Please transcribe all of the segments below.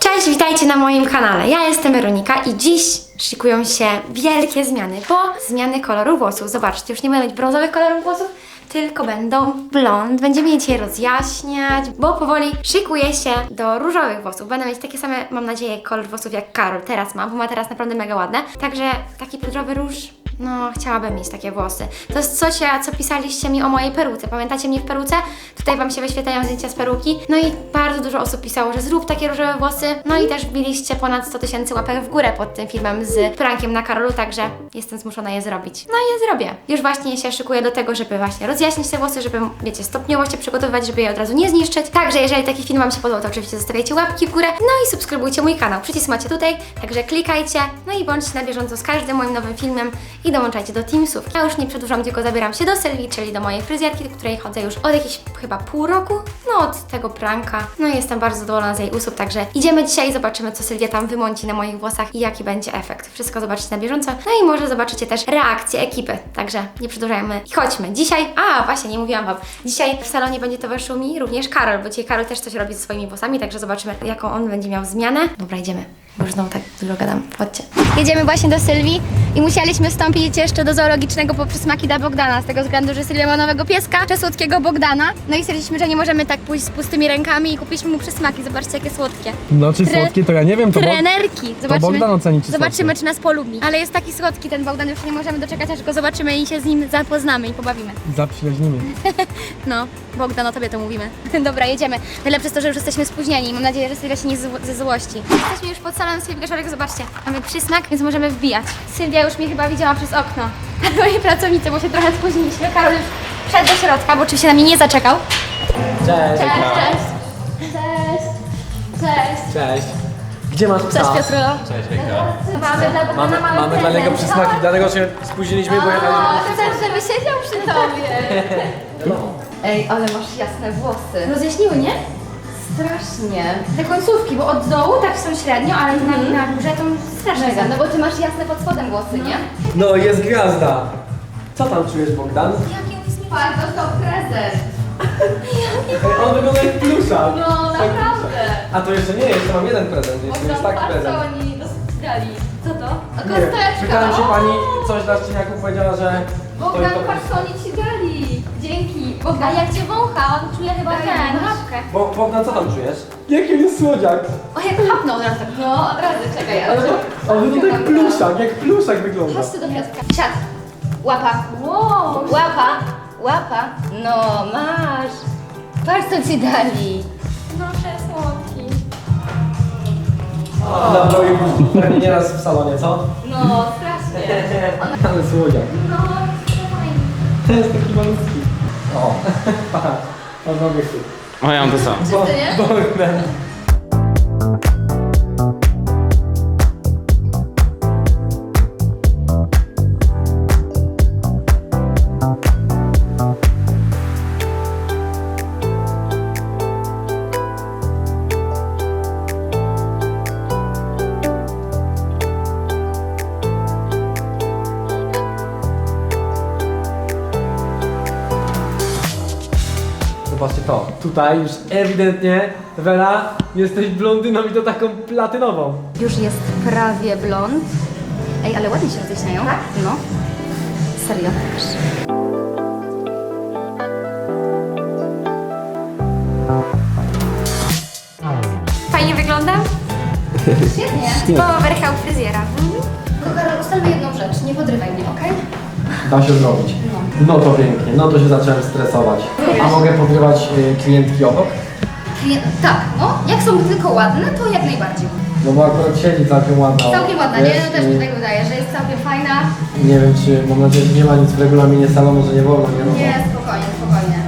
Cześć, witajcie na moim kanale. Ja jestem Weronika i dziś szykują się wielkie zmiany, bo zmiany koloru włosów. Zobaczcie, już nie będą mieć brązowych kolorów włosów, tylko będą blond. Będziemy je dzisiaj rozjaśniać, bo powoli szykuję się do różowych włosów. Będę mieć takie same, mam nadzieję, kolor włosów jak Karol teraz ma, bo ma teraz naprawdę mega ładne. Także taki pudrowy róż no, chciałabym mieć takie włosy. To jest coś, co pisaliście mi o mojej peruce. Pamiętacie mnie w peruce? Tutaj Wam się wyświetlają zdjęcia z peruki. No i bardzo dużo osób pisało, że zrób takie różowe włosy. No i też wbiliście ponad 100 tysięcy łapek w górę pod tym filmem z prankiem na Karolu, także jestem zmuszona je zrobić. No i je zrobię. Już właśnie się szykuję do tego, żeby właśnie rozjaśnić te włosy, żeby, wiecie, stopniowo się przygotowywać, żeby je od razu nie zniszczyć. Także jeżeli taki film Wam się podobał, to oczywiście zostawiajcie łapki w górę. No i subskrybujcie mój kanał. Przycisk macie tutaj, także klikajcie. No i bądźcie na bieżąco z każdym moim nowym filmem i dołączajcie do Teamsów. Ja już nie przedłużam, tylko zabieram się do Sylwii, czyli do mojej fryzjerki, do której chodzę już od jakichś chyba pół roku. No od tego pranka. No i jestem bardzo zadowolona z jej usług, także idziemy dzisiaj zobaczymy, co Sylwia tam wymąci na moich włosach i jaki będzie efekt. Wszystko zobaczycie na bieżąco. No i może zobaczycie też reakcję ekipy. Także nie przedłużajmy i chodźmy. Dzisiaj, a właśnie, nie mówiłam Wam, dzisiaj w salonie będzie towarzyszył mi również Karol, bo dzisiaj Karol też coś robi ze swoimi włosami, także zobaczymy, jaką on będzie miał zmianę. Dobra, idziemy. Bo już znowu tak dużo gadam. Chodźcie. Jedziemy właśnie do Sylwii i musieliśmy wstąpić jeszcze do zoologicznego po przysmaki dla Bogdana, z tego względu, że Sylwia ma nowego pieska, przesłodkiego Bogdana. No i stwierdziliśmy, że nie możemy tak pójść z pustymi rękami i kupiliśmy mu przysmaki. Zobaczcie, jakie słodkie. No czy Tre- słodkie, to ja nie wiem, to bo... Trenerki. Zobaczymy, Bogdan oceni, czy zobaczymy, słodkie. czy nas polubi. Ale jest taki słodki ten Bogdan, już nie możemy doczekać, aż go zobaczymy i się z nim zapoznamy i pobawimy. Zaprzyjaźnimy. No, Bogdan, o tobie to mówimy. Dobra, jedziemy. Najlepsze jest to, że już jesteśmy spóźnieni. Mam nadzieję, że Sylwia się nie zło- ze złości. Jesteśmy już pod salą Sylwii Gaszorek, zobaczcie. Mamy przysmak, więc możemy wbijać. Sylwia już mnie chyba widziała przez okno. A moi pracownicy, bo się trochę spóźniliśmy. Karol już wszedł do środka, bo oczywiście na mnie nie zaczekał. Cześć. Cześć, cześć. Cześć. Cześć. Cześć. Gdzie masz psa? Cześć, Piotrulo. Cześć, Mamy dla Mamy, mamy dla niego przysmaki, dlatego się spóźniliśmy, bo jechaliśmy... O, chcesz, żeby siedział przy tobie. Ej, ale masz jasne włosy. Rozjaśniły, nie? Strasznie. Te końcówki, bo od dołu tak są średnio, ale na, na górze to strasznie Mega, no bo ty masz jasne pod spodem włosy, nie? No, jest gwiazda. Co tam czujesz, Bogdan? Patrz, dostał prezent. On wygląda jak plusza. No, naprawdę. A to jeszcze nie, jeszcze mam jeden prezent, jeszcze jest taki patrz, prezent. co oni dali. Co to? A Nie kosteczka. Pytałem się pani, coś dla szczeniaków powiedziała, że... Bogdan, to- to- patrz, co oni ci dali. Dzięki. A Bogdan, jak cię wącha, on czuje chyba Daj, ten, łapkę. Bo, Bogdan, co tam czujesz? Jaki jest słodziak. O, jak hapnął od razu. no od razu, czekaj. Ale to, on wygląda jak pluszak, jak pluszak wygląda. Chodź tu do Piotrka. Siad. Łapa. Wow. Łapa. Łapa. No, masz. Patrz, co ci dali. Proszę, słodki. Dobra, i pewnie nieraz w salonie, co? No, strasznie. Ale słodziak. No, fajnie. To jest taki malutki. Ma wychwyt. O, ja mam to samo. Bo, ty nie? Bogdan. Zobaczcie to. Tutaj już ewidentnie, Wera, jesteś blondyną i to taką platynową. Już jest prawie blond. Ej, ale ładnie się rozjaśniają. Tak? No. Serio. Fajnie wyglądam? Świetnie. Typowa wercha u fryzjera. Karol, ustalmy jedną rzecz. Nie podrywaj mnie, okej? Da się zrobić. No to pięknie, no to się zacząłem stresować. A mogę pogrywać y, klientki obok? Klient- Tak, no. Jak są tylko ładne, to jak najbardziej. No bo akurat siedzi całkiem ładna. Całkiem ładna, nie? Wiesz, No też i mi tak wydaje, że jest całkiem fajna. Nie wiem czy, mam nadzieję, że nie ma nic w regulaminie salonu, że nie wolno, nie wolno. Nie, spokojnie, spokojnie.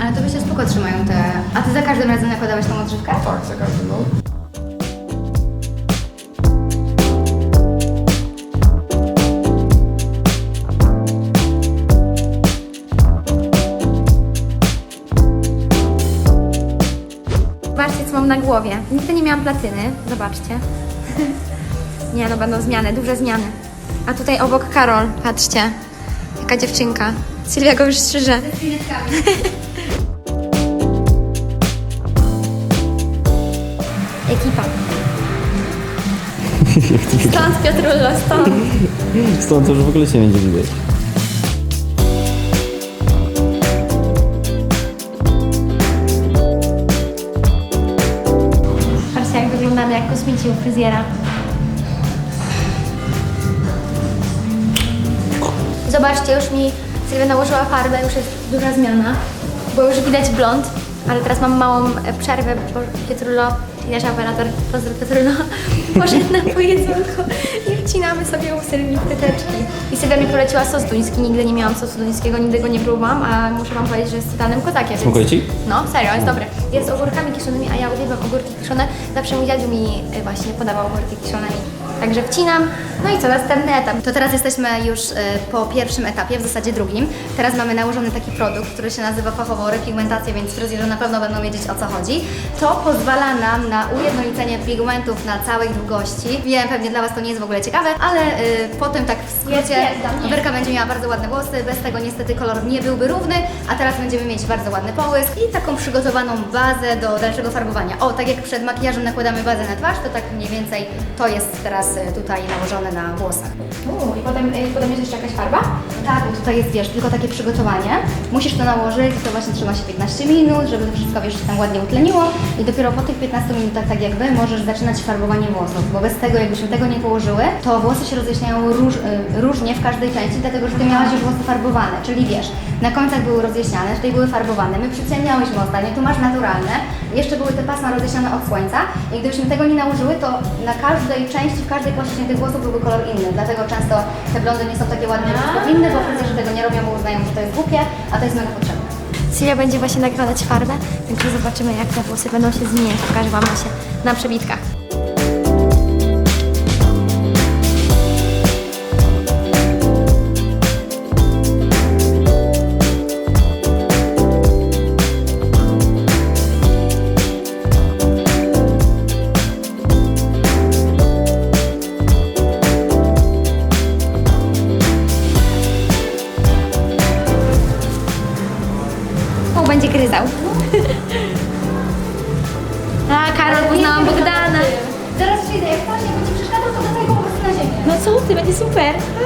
Ale to by się spoko trzymają te... A ty za każdym razem nakładałeś tą odżywkę? Tak, za każdym, no. Zobaczcie, co mam na głowie. Nigdy nie miałam platyny. Zobaczcie. nie, no będą zmiany, duże zmiany. A tutaj obok Karol, patrzcie. Jaka dziewczynka. Sylwia go już strzyże. Ekipa. Stąd Piotrulo, stąd. Stąd to już w ogóle się będzie widać. Jak kosmici u fryzjera. Zobaczcie, już mi Sylwia nałożyła farbę, już jest duża zmiana, bo już widać blond, ale teraz mam małą przerwę, bo czyli nasz operator, pozdro Pietrulo, poszedł na pojedzonko i wcinamy sobie Sylwii fryteczki. I Sylwia mi poleciła sos duński, nigdy nie miałam sosu duńskiego, nigdy go nie próbowałam, a muszę wam powiedzieć, że jest totalnym kozakiem. więc- Smakuje ci? no, serio, jest dobry. Jest z ogórkami kiszonymi, a ja uwielbiam ogórki kiszone. Zawsze mój dziadziu mi y, właśnie podawał ogórki kiszone. Także wcinam. No i co, następny etap. To teraz jesteśmy już y, po pierwszym etapie, w zasadzie drugim. Teraz mamy nałożony taki produkt, który się nazywa fachowo repigmentacja, więc fryzjerzy na pewno będą wiedzieć o co chodzi. To pozwala nam na ujednolicenie pigmentów na całej długości. Wiem, pewnie dla Was to nie jest w ogóle ciekawe, ale y, potem tak w skrócie. Werka będzie miała bardzo ładne włosy, bez tego niestety kolor nie byłby równy, a teraz będziemy mieć bardzo ładny połysk i taką przygotowaną bazę do dalszego farbowania. O, tak jak przed makijażem nakładamy bazę na twarz, to tak mniej więcej to jest teraz tutaj nałożone na włosach. Uuu, i potem, y, potem jest jeszcze jakaś farba? Tak, bo tutaj jest, wiesz, tylko takie przygotowanie. Musisz to nałożyć, to właśnie trzyma się 15 minut, żeby to wszystko, wiesz, się tam ładnie utleniło i dopiero po tych 15 minutach, tak jakby, możesz zaczynać farbowanie włosów, bo bez tego, jakbyśmy tego nie położyły, to włosy się rozjaśniają róż, y, różnie w każdej części, dlatego że Ty miałaś już włosy farbowane, czyli wiesz, na końcach były rozjaśniane, tutaj były farbowane, my przyciemniałyśmy ostatnio, tu masz naturalne, jeszcze były te pasma rozjaśnione od słońca i gdybyśmy tego nie nałożyły, to na każdej części, w każdej płaszczyźnie tych włosów byłby kolor inny, dlatego często te blondy nie są takie ładne, jak powinny, bo fryzjerzy tego nie robią, bo uznają, że to jest głupie, a to jest mega potrzebne. Sylwia będzie właśnie nakładać farbę, więc zobaczymy jak te włosy będą się zmieniać. Pokażę Wam się na przebitkach. Co ty,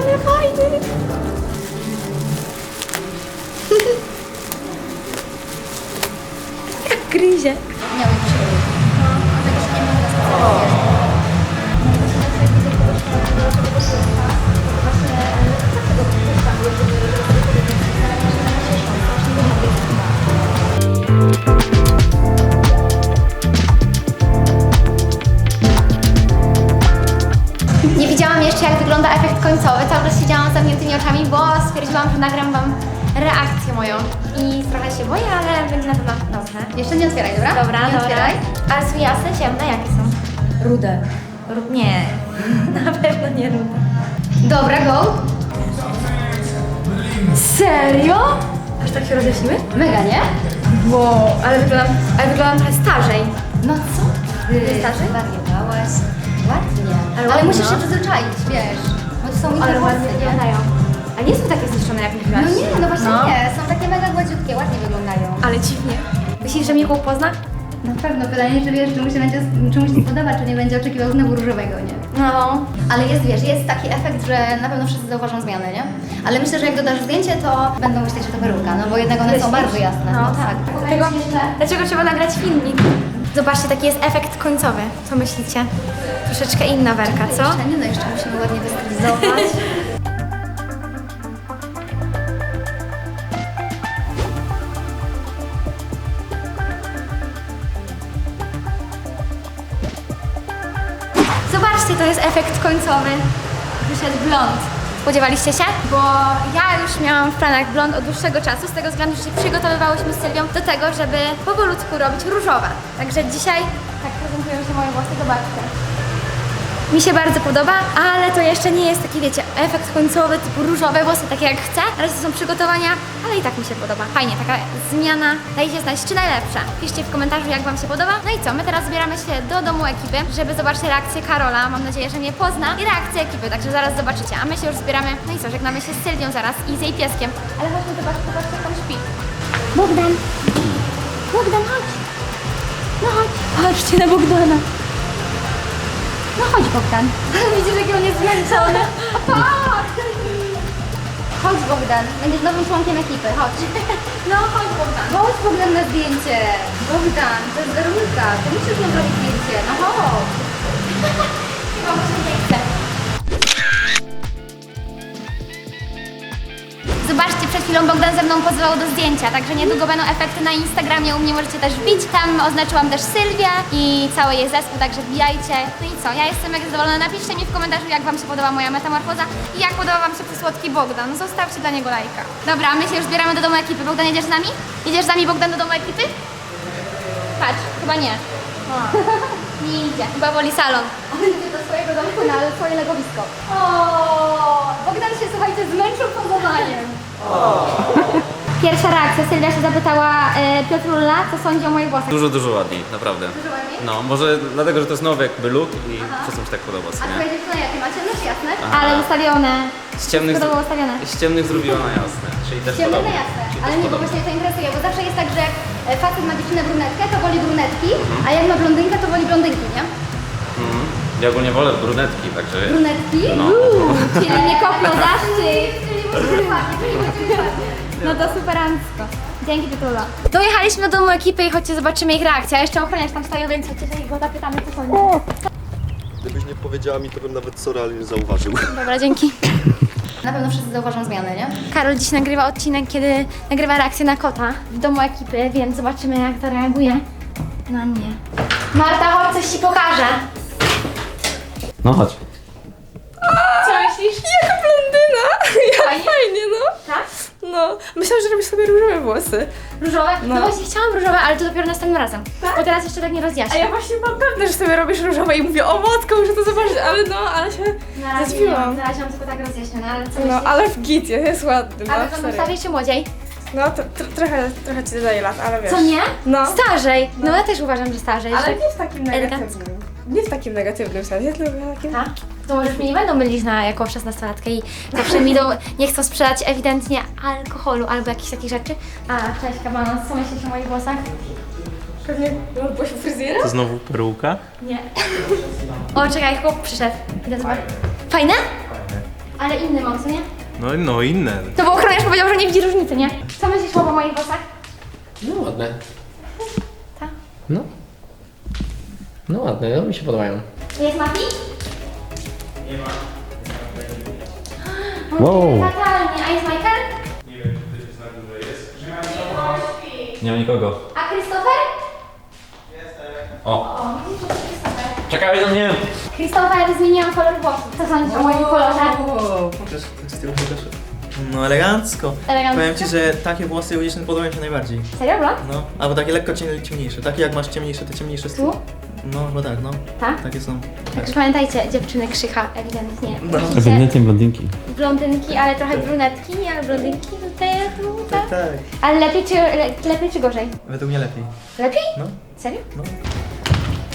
Ale są jasne, ciemne, jakie są? Rude. Ru- Nie, na pewno nie rude. Dobra, go. Serio? Aż tak się rozjaśniły? Mega, nie? Wow, ale wyglądam, ale wyglądam trochę starzej. No co ty? Wystarczy? Wariowałaś. Ładnie. Ale Ale, ładnie, musisz no. się przyzwyczaić, wiesz. Bo to są Ale ładnie nie? wyglądają. A nie są takie zniszczone jak mówiłaś. No nie, no właśnie No. nie. Są takie mega gładziutkie, ładnie wyglądają. Ale dziwnie. Myślisz, że Michał pozna? Na pewno pytanie, czy wiesz, czy mu się, będzie, czy mu się spodoba, czy nie będzie oczekiwał znowu różowego, nie? No. Ale jest, wiesz, jest taki efekt, że na pewno wszyscy zauważą zmiany, nie? Ale myślę, że jak dodasz zdjęcie, to będą myśleć, że to peruka, no bo jednak one są bardzo jasne. No tak. Dlaczego, dlaczego trzeba nagrać filmik? Zobaczcie, taki jest efekt końcowy. Co myślicie? Troszeczkę inna werka, co? Jeszcze nie, no jeszcze musimy ładnie wystylizować. efekt końcowy. Wyszedł blond. Spodziewaliście się? Bo ja już miałam w planach blond od dłuższego czasu, z tego względu, że się przygotowywałyśmy z Sylwią do tego, żeby powolutku robić różowe. Także dzisiaj tak prezentują się moje włosy, zobaczcie. Mi się bardzo podoba, ale to jeszcze nie jest taki, wiecie, efekt końcowy, typu różowe włosy, takie jak chcę. To są przygotowania, ale i tak mi się podoba. Fajnie, taka zmiana. Dajcie znać, czy najlepsza. Piszcie w komentarzu, jak Wam się podoba. No i co, my teraz zbieramy się do domu ekipy, żeby zobaczyć reakcję Karola. Mam nadzieję, że mnie pozna i reakcję ekipy, także zaraz zobaczycie. A my się już zbieramy. No i co, żegnamy się z Sylwią zaraz i z jej pieskiem. Ale chodźmy zobaczyć, zobaczcie, jak on śpi. Bogdan! Bogdan, chodź! No chodź! Patrzcie na Bogdana! Chodź Bogdan. Widzisz, jaki on jest zmęczony. Chodź Bogdan, będziesz nowym członkiem ekipy, chodź. No, chodź Bogdan. Chodź Bogdan na zdjęcie. Bogdan, to jest Weronika, to musisz nam zrobić zdjęcie, no chodź. Chyba może nie chce. Zobaczcie, przed chwilą Bogdan ze mną pozwał do zdjęcia, także niedługo będą efekty na Instagramie, u mnie możecie też wbić. Tam oznaczyłam też Sylwię i cały jej zespół, także wbijajcie. No i co, ja jestem mega zadowolona. Napiszcie mi w komentarzu, jak Wam się podoba moja metamorfoza i jak podoba Wam się przysłodki Bogdan. Zostawcie dla niego lajka. Dobra, my się już zbieramy do domu ekipy. Bogdan, jedziesz z nami? Jedziesz z nami, Bogdan, do domu ekipy? Patrz, chyba nie. Nie idzie, chyba woli salon. On idzie do swojego domku na swoje legowisko. O, Bogdan się, słuchajcie, zmęczył pozowaniem. Pierwsza reakcja, Sylwia się zapytała e, Piotrulla, co sądzi o moich włosach. Dużo, dużo ładniej, naprawdę. Dużo ładniej? No, może dlatego, że to jest nowy jakby look i przez to mi się tak podoba, co A nie? twoje dziewczyny jakie macie? No jasne. Ale ustawione. Z ciemnych, Wszystko było ustawione. z ciemnych zrobiła na jasne, czyli też Ciemne na jasne. Czyli Ale też mnie to podobnie. właśnie to interesuje, bo zawsze jest tak, że e, facet ma dziewczynę brunetkę, to woli brunetki, a jak ma blondynkę, to woli blondynki, nie? Mhm. Ja ogólnie wolę brunetki, także... Brunetki? No. Czyli nie kopno zaszczyt. No to superancko. Dzięki Piotrulla. Dojechaliśmy do domu ekipy i chodźcie zobaczymy ich reakcję. A jeszcze ochroniarz tam stoi, więc chodźcie sobie go zapytamy, co sądzi. Gdybyś nie powiedziała mi, to bym nawet sorry nie zauważył. Dobra, dzięki. Na pewno wszyscy zauważą zmiany, nie? Karol dziś nagrywa odcinek, kiedy nagrywa reakcję na kota w domu ekipy, więc zobaczymy jak zareaguje na mnie. Marta, chodź, coś ci pokażę. No chodź. Co myślisz? Jaka blondyna! Ja fajnie, no. Tak? No, myślałam, że robisz sobie różowe włosy. Różowe? No. No. właśnie chciałam różowe, ale to dopiero następnym razem. Bo teraz jeszcze tak nie A rozjaśnię. ja właśnie mam pewne, że sobie robisz różowe i mówię, o matko, muszę to zobaczyć, ale no, ale się Na razie nie, zaćwiłam. na razie mam tylko tak rozjaśnione, ale co No, myślisz? ale w gicie, jest ładny, no, Ale to serio. starzej czy młodziej? No, to, tr- trochę, trochę ci dodaje lat, ale wiesz. Co nie? No. Starzej. No ja też uważam, że starzej. Ale że... nie w takim Elegancko. negatywnym. Nie w takim negatywnym sensie, tylko w takim... Tak? To może już mnie nie będą mylić na jako 16-latkę i zawsze mi do, nie chcą sprzedać ewidentnie alkoholu albo jakichś takich rzeczy. A, cześć Kabanos, co myślisz o moich włosach? Pewnie no, byłaś u fryzjera? To znowu peruka? Nie. O, czekaj, chłop przyszedł. Idę zobaczyć. Fajne? Ale inny mam, co nie? No, no inne. To bo ochroniarz powiedział, że nie widzi różnicy, nie? Co myślisz o moich włosach? No ładne. Tak. No. No ładne, no mi się podobają. Jest Mati? Wow. Fatalnie. A jest Michael? Nie ma nikogo. A Christopher? O. O, widzisz, to jest Christopher. Czekaj na mnie! Christopher, zmieniłam kolor włosów. Co sądzisz o moim kolorze? Z tyłu pokaż. No elegancko. Elegancko? Powiem ci, że takie włosy u dziewczyn podobają mi się najbardziej. Serio, blond? No, albo takie lekko ciem- ciemniejsze. Takie jak masz ciemniejsze, te ciemniejsze z tyłu. Tu? No, chyba tak, no. Tak? Takie są. Także pamiętajcie, dziewczyny krzycha, ewidentnie. No. Ewidentnie blondynki. blondynki, ale trochę brunetki, ale blondynki tutaj no, tak. Tak. Ale lepiej czy, le, lepiej czy gorzej? Według mnie lepiej. Lepiej? No. Serio? No.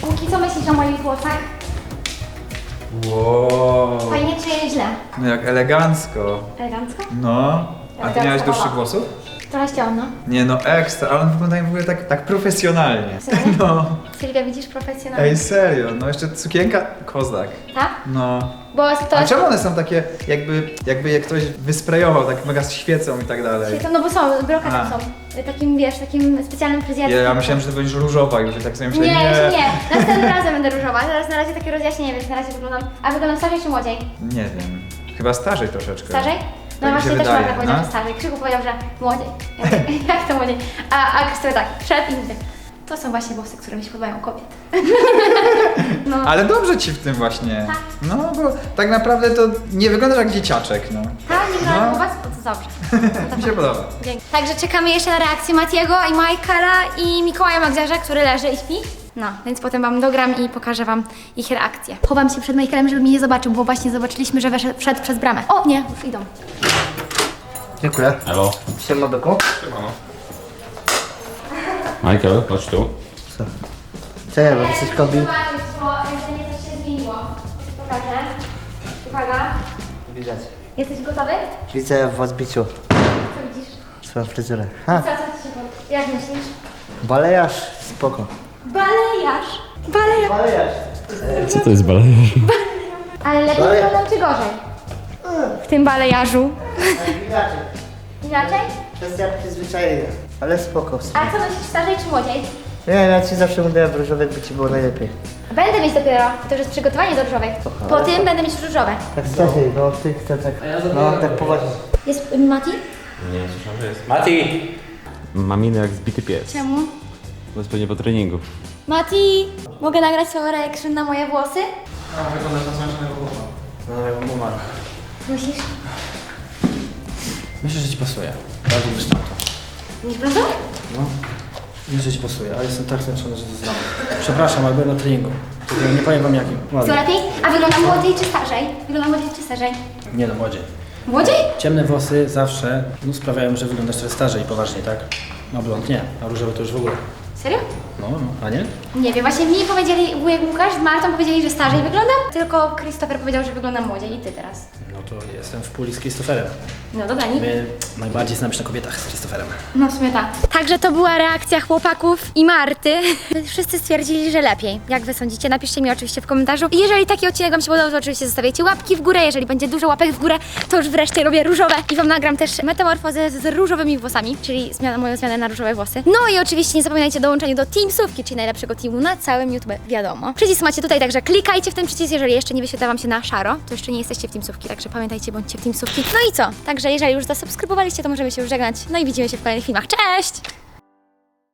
Łuki, co myślisz o moich włosach? Wow. Fajnie czy źle? No jak elegancko. Elegancko? No. A ty Elegancko. miałeś dłuższych włosów? Trochę ściągno. Nie no, ekstra, ale one wyglądają w ogóle tak, tak profesjonalnie. Serio? No. Sylwia, widzisz profesjonalnie. Ej, serio, no jeszcze sukienka, kozak. Tak? No. Bo to A czemu one są takie, jakby, jakby je ktoś wysprejował, tak mega świecą i tak dalej? Świecą, no bo są, brokaty A. są. Takim, wiesz, takim specjalnym fryzjerskim. Ja, ja myślałem, że to będziesz różowa już, i tak sobie myślałem, Nie, nie. nie. Następnym razem będę różowa. Teraz na razie takie rozjaśnienie, więc na razie wyglądam. A wyglądam starzej czy młodziej? Nie wiem. Chyba starzej troszeczkę. Starzej? No Tak właśnie też wydaje, Marta powiedziała, no. że starzej. Krzyku powiedział, że. Ja mówię, Jak to młodziej? A, a Krzysztof tak, wszedł i mówię. To są właśnie włosy, które mi się podobają u kobiet. Ale dobrze ci w tym właśnie. Tak. No, bo tak naprawdę to nie wyglądasz jak dzieciaczek, no. Tak, nie No. u was? To dobrze. Mi się podoba. Dzięki. Także czekamy jeszcze na reakcję Matiego i Michaela i Mikołaja Magdziarza, który leży i śpi. No, więc potem wam dogram i pokażę wam ich reakcję. Chowam się przed Michaelem, żeby mnie nie zobaczył, bo właśnie zobaczyliśmy, że wszedł przez bramę. O, nie, już idą. Dziękuję. Halo. Siema byku. Michael, chodź tu. Cześć, bo jesteś kobi. Bo jedzenie coś się zmieniło. Pokażę. Uwaga. Widać. Jesteś gotowy? Widzę w odbiciu Co widzisz? swoją fryzurę. Ha, Co, co ci się podoba? Jak myślisz? balejarz, spoko. Balejarz! Balejarz! Balejarz. Co to jest balajarz? Ale lepiej wyglądam czy gorzej? W tym balejarzu. Inaczej. Inaczej? Kwestia przyzwyczajenia. Ale spoko. A co nosisz starzej czy młodziej? Ja, ja ci zawsze mówiłem w różowych, by ci było najlepiej. Będę mieć dopiero, to już jest przygotowanie do różowej. Po tym będę mieć różowe. Tak wcześniej, no ty chcę tak, no tak poważnie. Jest y, Mati? Nie, słyszałem, że jest. Mati! Mam minę jak zbity pies. Czemu? Bo jest pewnie po treningu. Mati, mogę nagrać swoją reaction na moje włosy? A, wyglądasz na zmęczonego chłopa. No, ja mam umarł. Myślisz? Myślę, że ci pasuje. Bardzo byś tam to. Nie prawda? No. Myślę, że ci pasuje, ale jestem tak zmęczony, że to znam. Przepraszam, ale byłem na treningu. Tylko Nie powiem wam jakim. Co Ładnie. lepiej? A wyglądam młodziej czy starzej? Wyglądam młodziej czy starzej? Nie no, młodziej. Młodziej? Ciemne włosy zawsze no, sprawiają, że wyglądasz trochę starzej i poważniej, tak? No blond nie, a różowe to już w ogóle. Serio? No, no, a nie? Nie wiem, właśnie mi powiedzieli, wujek Łukasz z Martą powiedzieli, że starzej wyglądam, tylko Christopher powiedział, że wyglądam młodziej i ty teraz. No to jestem w puli z Christopherem. No dobra, nic. My najbardziej znamy się na kobietach z Christopherem. No w sumie tak. Także to była reakcja chłopaków i Marty. Wszyscy stwierdzili, że lepiej. Jak wy sądzicie? Napiszcie mi oczywiście w komentarzu. I jeżeli taki odcinek wam się podobał, to oczywiście zostawiajcie łapki w górę. Jeżeli będzie dużo łapek w górę, to już wreszcie robię różowe i wam nagram też metamorfozę z różowymi włosami, czyli zmiana, moją zmianę na różowe włosy. No i oczywiście nie zapominajcie o dołączeniu do Teamsówki, czyli najlepszego teamu na całym YouTube, wiadomo. Przycisk macie tutaj, także klikajcie w ten przycisk, jeżeli jeszcze nie wyświetla wam się na szaro, to jeszcze nie jesteście w Teamsówki, także pamiętajcie, bądźcie w Teamsówki. No i co? Także jeżeli już zasubskrybowaliście, to możemy się już żegnać. No i widzimy się w kolejnych filmach. Cześć!